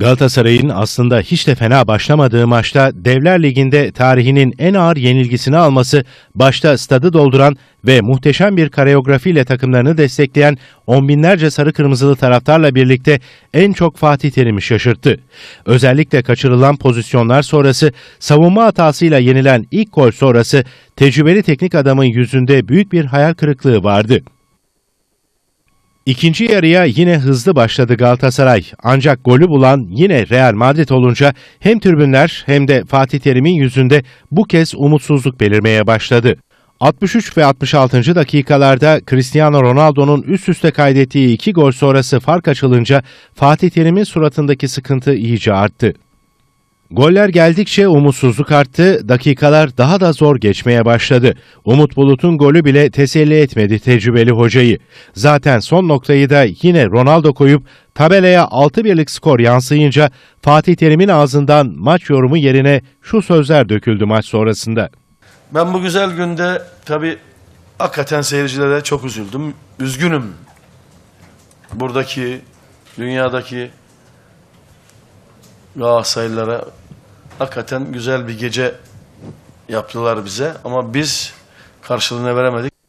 Galatasaray'ın aslında hiç de fena başlamadığı maçta Devler Ligi'nde tarihinin en ağır yenilgisini alması, başta stadı dolduran ve muhteşem bir kareografiyle takımlarını destekleyen on binlerce sarı kırmızılı taraftarla birlikte en çok Fatih Terim'i şaşırttı. Özellikle kaçırılan pozisyonlar sonrası, savunma hatasıyla yenilen ilk gol sonrası tecrübeli teknik adamın yüzünde büyük bir hayal kırıklığı vardı. İkinci yarıya yine hızlı başladı Galatasaray. Ancak golü bulan yine Real Madrid olunca hem tribünler hem de Fatih Terim'in yüzünde bu kez umutsuzluk belirmeye başladı. 63 ve 66. dakikalarda Cristiano Ronaldo'nun üst üste kaydettiği iki gol sonrası fark açılınca Fatih Terim'in suratındaki sıkıntı iyice arttı. Goller geldikçe umutsuzluk arttı, dakikalar daha da zor geçmeye başladı. Umut Bulut'un golü bile teselli etmedi tecrübeli hocayı. Zaten son noktayı da yine Ronaldo koyup tabelaya 6-1'lik skor yansıyınca Fatih Terim'in ağzından maç yorumu yerine şu sözler döküldü maç sonrasında. Ben bu güzel günde tabii hakikaten seyircilere çok üzüldüm. Üzgünüm. Buradaki, dünyadaki Galatasaraylılara hakikaten güzel bir gece yaptılar bize. Ama biz karşılığını veremedik.